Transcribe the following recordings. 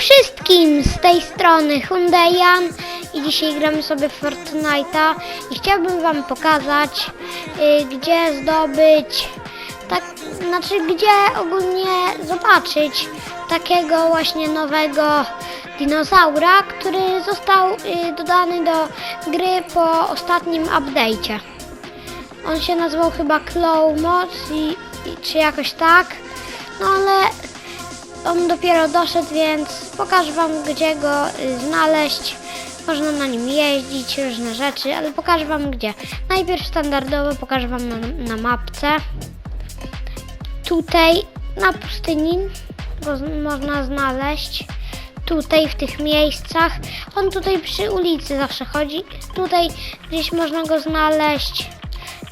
wszystkim z tej strony Hyundaian i dzisiaj gramy sobie w Fortnite'a i chciałbym wam pokazać y, gdzie zdobyć tak, znaczy gdzie ogólnie zobaczyć takiego właśnie nowego dinozaura, który został y, dodany do gry po ostatnim update'cie. On się nazywał chyba Clawmox i, i czy jakoś tak. No ale on dopiero doszedł, więc pokażę Wam, gdzie go y, znaleźć. Można na nim jeździć, różne rzeczy, ale pokażę Wam gdzie. Najpierw standardowo pokażę Wam na, na mapce. Tutaj na pustyni go można znaleźć. Tutaj w tych miejscach. On tutaj przy ulicy zawsze chodzi. Tutaj gdzieś można go znaleźć.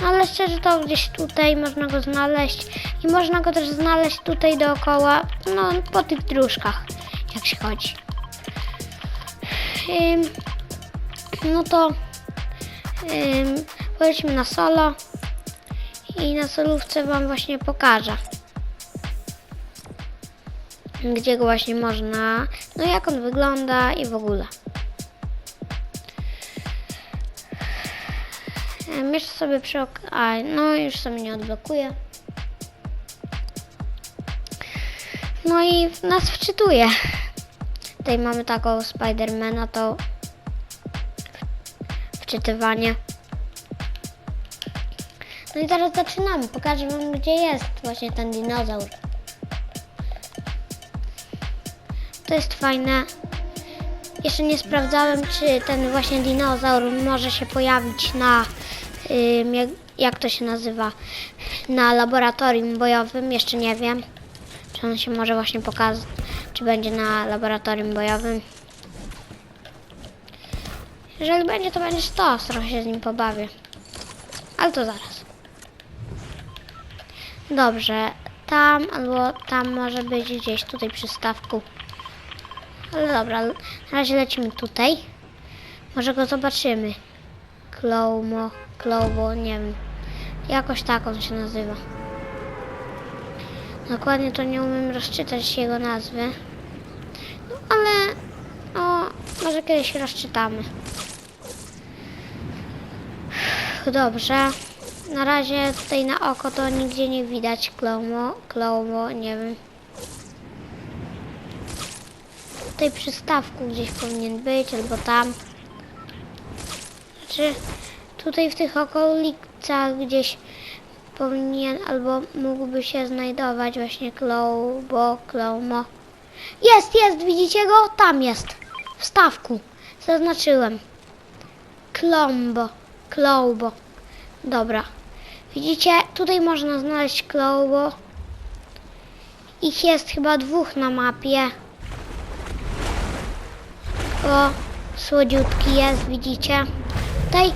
Ale szczerze to gdzieś tutaj można go znaleźć i można go też znaleźć tutaj dookoła, no po tych dróżkach, jak się chodzi. No to ym, pojedźmy na solo i na solówce Wam właśnie pokażę. Gdzie go właśnie można, no jak on wygląda i w ogóle. Jeszcze sobie przy ok- A, no już sobie nie odblokuję. No i nas wczytuje. Tutaj mamy taką Spidermana, to wczytywanie. No i teraz zaczynamy. Pokażę wam gdzie jest właśnie ten dinozaur. To jest fajne. Jeszcze nie sprawdzałem, czy ten właśnie dinozaur może się pojawić na, jak, to się nazywa, na laboratorium bojowym. Jeszcze nie wiem, czy on się może właśnie pokazać, czy będzie na laboratorium bojowym. Jeżeli będzie, to będzie stos, trochę się z nim pobawię. Ale to zaraz. Dobrze, tam albo tam może być gdzieś tutaj przy stawku. Ale dobra, na razie lecimy tutaj. Może go zobaczymy. Klowmo, Klowo, nie wiem. Jakoś tak on się nazywa. Dokładnie to nie umiem rozczytać jego nazwy. No ale, o, może kiedyś rozczytamy. Dobrze. Na razie tutaj na oko to nigdzie nie widać Klomo, Klowo, nie wiem. Tutaj przy stawku gdzieś powinien być, albo tam. Znaczy, tutaj w tych okolicach gdzieś powinien, albo mógłby się znajdować właśnie Klobo, Klomo. Jest, jest, widzicie go? Tam jest. W stawku. Zaznaczyłem. Klombo, Klobo. Dobra. Widzicie, tutaj można znaleźć Klobo. Ich jest chyba dwóch na mapie. O, słodziutki jest, widzicie? Tutaj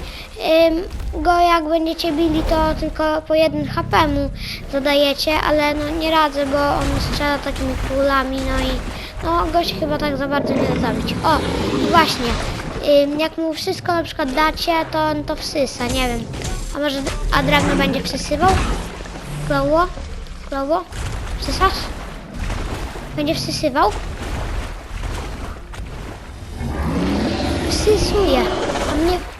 ym, go jak będziecie bili, to tylko po jeden HP mu zadajecie, ale no nie radzę, bo on strzela takimi kulami, no i no go się chyba tak za bardzo nie da zabić. O, właśnie, ym, jak mu wszystko na przykład dacie, to on to wsysa, nie wiem. A może a będzie wsysywał? Kloło? Kloło? Wsysasz? Będzie wsysywał? Wsysuje. A mnie...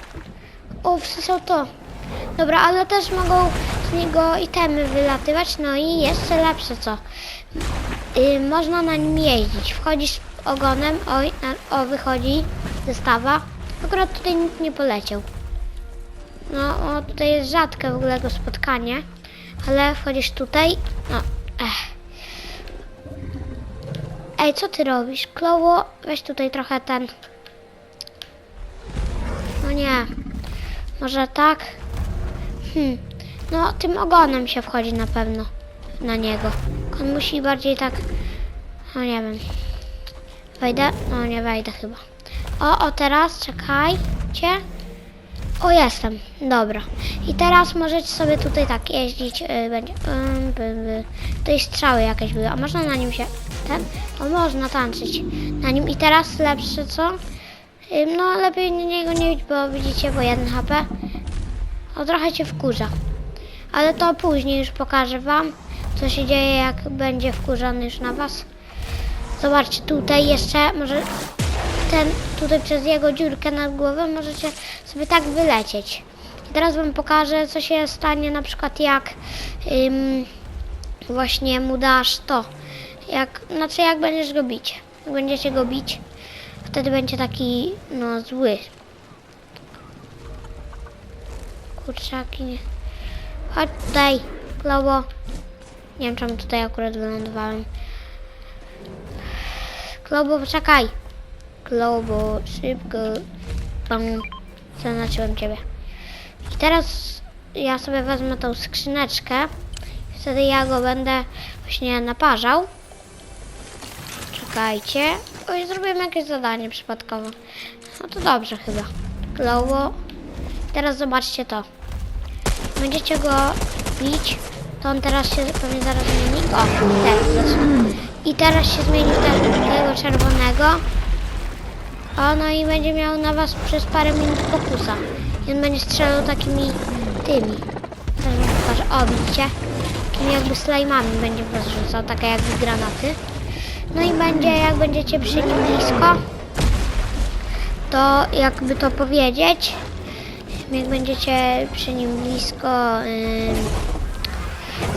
O, wsysał to. Dobra, ale też mogą z niego itemy wylatywać. No i jeszcze lepsze co. Y, można na nim jeździć. Wchodzisz ogonem. Oj, na, o, wychodzi zestawa. Akurat tutaj nikt nie poleciał. No, o, tutaj jest rzadkie w ogóle go spotkanie. Ale wchodzisz tutaj. No, ech. Ej, co ty robisz? Kloło, weź tutaj trochę ten... No nie. Może tak? Hmm. No, tym ogonem się wchodzi na pewno na niego. On musi bardziej tak... No nie wiem. Wejdę? No nie wejdę chyba. O, o teraz, czekajcie. O, jestem. Dobra. I teraz możecie sobie tutaj tak jeździć. Yy, będzie. Yy, by. Tutaj strzały jakieś były. A można na nim się. Ten? O, można tańczyć na nim. I teraz lepsze co? No, lepiej niego nie iść, bo widzicie, bo jeden HP. O, trochę cię wkurza. Ale to później już pokażę wam, co się dzieje, jak będzie wkurzony już na was. Zobaczcie, tutaj jeszcze może ten, tutaj przez jego dziurkę nad głową możecie sobie tak wylecieć. I teraz wam pokażę, co się stanie na przykład jak ym, właśnie mu dasz to. Jak, znaczy jak będziesz go bić. Jak będziecie go bić, wtedy będzie taki, no, zły. Kurczaki. Chodź tutaj, Globo. Nie wiem, czemu tutaj akurat wylądowałem. Globo, poczekaj. Globo, szybko. Pam. Zaznaczyłem ciebie. I teraz ja sobie wezmę tą skrzyneczkę. Wtedy ja go będę właśnie naparzał. Czekajcie. Oj, zrobiłem jakieś zadanie przypadkowo. No to dobrze chyba. Globo. Teraz zobaczcie to. Będziecie go bić, to on teraz się pewnie zaraz zmieni. O, teraz zaczyna. I teraz się zmienił ten, tego czerwonego. O, no i będzie miał na was przez parę minut pokusa. I on będzie strzelał takimi tymi. Teraz wam pokażę. O, widzicie? Takimi jakby slajmami będzie was rzucał, takie jakby granaty. No i będzie, jak będziecie przy nim blisko, to jakby to powiedzieć, jak będziecie przy nim blisko,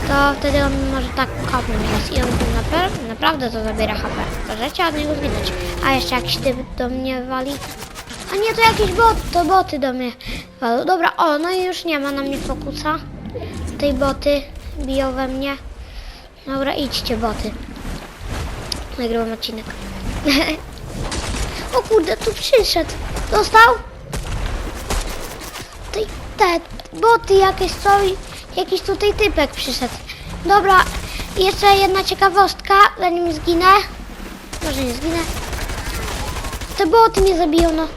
to wtedy on może tak kopnąć was i on napra- naprawdę to zabiera HP. Możecie od niego zginąć. A jeszcze jakiś typ do mnie wali. A nie, to jakiś bot, to boty do mnie walą. Dobra, o, no i już nie ma na mnie fokusa. Tej boty biją we mnie. Dobra, idźcie boty. Nagrywam odcinek. o kurde, tu przyszedł. Dostał? Te, te boty jakieś i jakiś tutaj typek przyszedł. Dobra, jeszcze jedna ciekawostka, zanim zginę. Może nie zginę. Te boty mnie zabiją, no.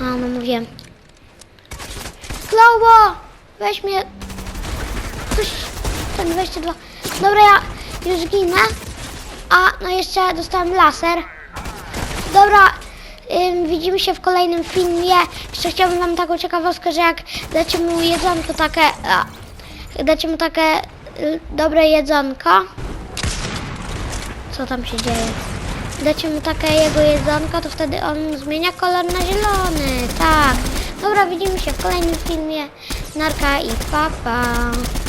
A, no mówiłem. Globo! Weź mnie. Ktoś... Ten 22. Dobra, ja już ginę. A, no jeszcze dostałem laser. Dobra, ym, widzimy się w kolejnym filmie. Jeszcze chciałbym wam taką ciekawostkę, że jak dacie mu jedzonko takie, a, dacie mu takie y, dobre jedzonko. Co tam się dzieje? Dacie mu takie jego jedzonko, to wtedy on zmienia kolor na zielony. Tak. Dobra, widzimy się w kolejnym filmie. Narka i papa. Pa.